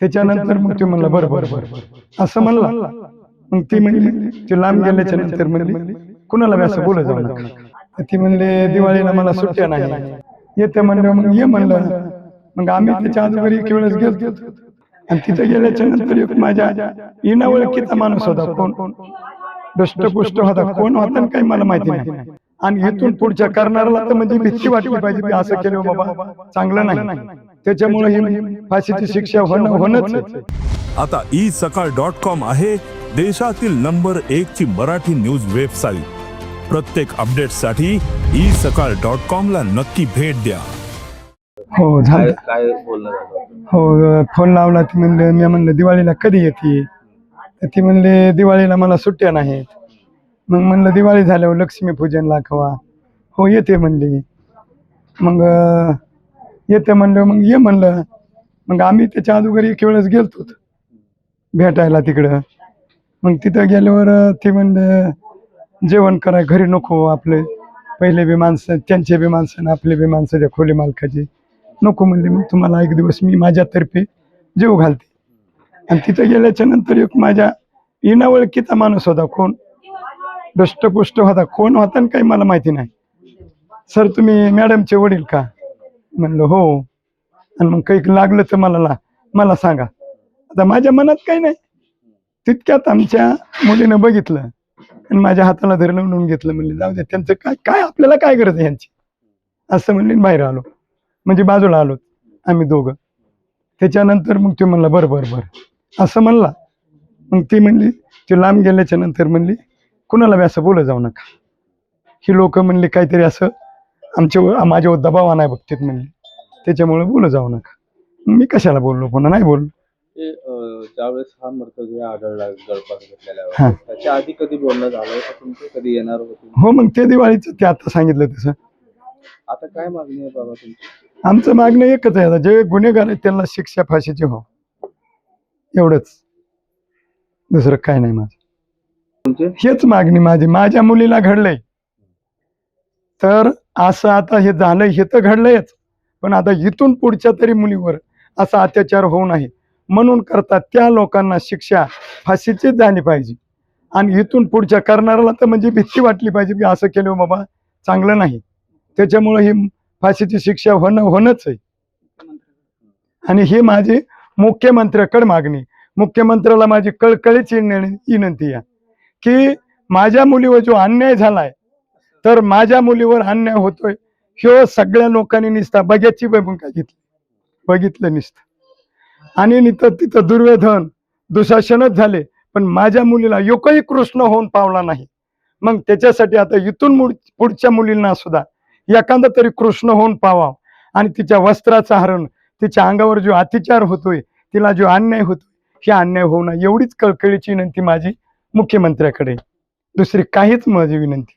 त्याच्यानंतर मग ते म्हणलं बरं बरं बरं असं म्हणला. मग ती म्हणली ते लांब गेल्याच्यानंतर म्हणली कुणाला बी असं बोलत जाऊ नका. ती म्हणले दिवाळीला मला सुट्ट्या नाही येते म्हणलं मग ये म्हणलं. मग आम्ही त्याच्या अगोदर एक वेळेस गेलो आणि तिथे गेल्याच्यानंतर एक माझ्या इनावळखीचा माणूस होता कोण? दष्टपुष्ट होता. कोण होता काही मला माहिती नाही. आणि इथून पुढच्या करणाऱ्याला तर म्हणजे भीती वाटली पाहिजे असं केलं बाबा. चांगलं नाही. त्याच्यामुळे ही फाशीची शिक्षा होणं होणंच. आता ई सकाळ डॉट कॉम आहे देशातील नंबर एक ची मराठी न्यूज वेबसाईट. प्रत्येक अपडेटसाठी ई सकाळ डॉट कॉम ला नक्की भेट द्या. हो काय झालं. काय बोलणं झालं हो फोन लावला ती म्हणले मी म्हणलं दिवाळीला कधी येते? तर ती म्हणले दिवाळीला मला सुट्ट्या नाहीत. मग म्हणलं दिवाळी झाल्यावर लक्ष्मीपूजनला कवा हो येते म्हणली. मग येते म्हणलं मग ये म्हणलं. मग आम्ही त्याच्या अगोदर एक वेळेस गेलतो भेटायला तिकडं. मग तिथं गेल्यावर ते म्हणलं जेवण कराय घरी नको आपले. पहिले बी माणसं त्यांचे बी माणसं आपले बी माणसं त्या खोली मालकाची. नको म्हणले मग तुम्हाला एक दिवस मी माझ्यातर्फे जेव घालते. आणि तिथं गेल्याच्यानंतर एक माझ्या इनावळखीचा माणूस होता कोण? दष्टपुष्ट होता. कोण होता आणि काही मला माहिती नाही. सर तुम्ही मॅडमचे वडील का? म्हणलं हो. आणि मग काही लागलं तर मला ला मला सांगा. आता माझ्या मनात काही नाही. तितक्यात आमच्या मुलीनं बघितलं आणि माझ्या हाताला धरलं म्हणून घेतलं. म्हणले जाऊ दे त्यांचं काय काय आपल्याला काय गरज आहे यांची? असं म्हणले आणि बाहेर आलो. म्हणजे बाजूला आलो आम्ही दोघं. त्याच्यानंतर मग ते म्हणलं बरं बरं बरं. असं म्हणला. मग ती म्हणली ते लांब गेल्याच्यानंतर म्हणली कुणाला बी असं बोलत जाऊ नका. ही लोक म्हणली काहीतरी असं आमच्या माझ्यावर दबाव आणाय बघतात म्हणली. त्याच्यामुळे बोलत जाऊ नका. मी कशाला बोललो? पुन्हा नाही बोललो. ज्यावेळेस हा मृतदेह आढळला गळपास. घेतलेल्यावर त्याच्या आधी कधी बोलणं झालं तुमचं? कधी येणार होते? हो मग ते दिवाळीचं ते आता सांगितलं तसं. आता काय मागणी आहे बाबा तुमची? आमचं मागणं एकच आहे आता. जे गुन्हेगार आहेत त्यांना शिक्षा फाशीची हो. एवढंच. दुसरं काय नाही माझं. हेच मागणी माझी. माझ्या मुलीला घडलंय. तर असं आता हे झालं हे तर घडलंयच. पण आता इथून पुढच्या तरी मुलीवर असा अत्याचार होऊ नये. म्हणून करता त्या लोकांना शिक्षा फाशीचीच झाली पाहिजे. आणि इथून पुढच्या करणाऱ्याला तर म्हणजे भीती वाटली पाहिजे की असं केलं बाबा चांगलं नाही. त्याच्यामुळं ही फाशीची शिक्षा होणं होणंच आहे. आणि ही माझी मुख्यमंत्र्याकडे मागणी. मुख्यमंत्र्याला माझी कळकळीची विनंती विनंती आहे. की माझ्या मुलीवर जो अन्याय झालाय तर माझ्या मुलीवर अन्याय होतोय. ह्यो सगळ्या लोकांनी निसता. बघ्याची भूमिका घेतली? बघितलं निसतं. आणि निथं तिथं दुर्योधन दुशासनच झाले. पण माझ्या मुलीला योकही कृष्ण होऊन पावला नाही. मग त्याच्यासाठी आता इथून पुढच्या मुलींना सुद्धा एखादा तरी कृष्ण होऊन पावा आणि तिच्या वस्त्राचं हरण तिच्या अंगावर जो अतिचार होतोय तिला जो अन्याय होतोय हे अन्याय होऊ नये. एवढीच कळकळीची विनंती माझी मुख्यमंत्र्याकडे दुसरी काहीच माझी विनंती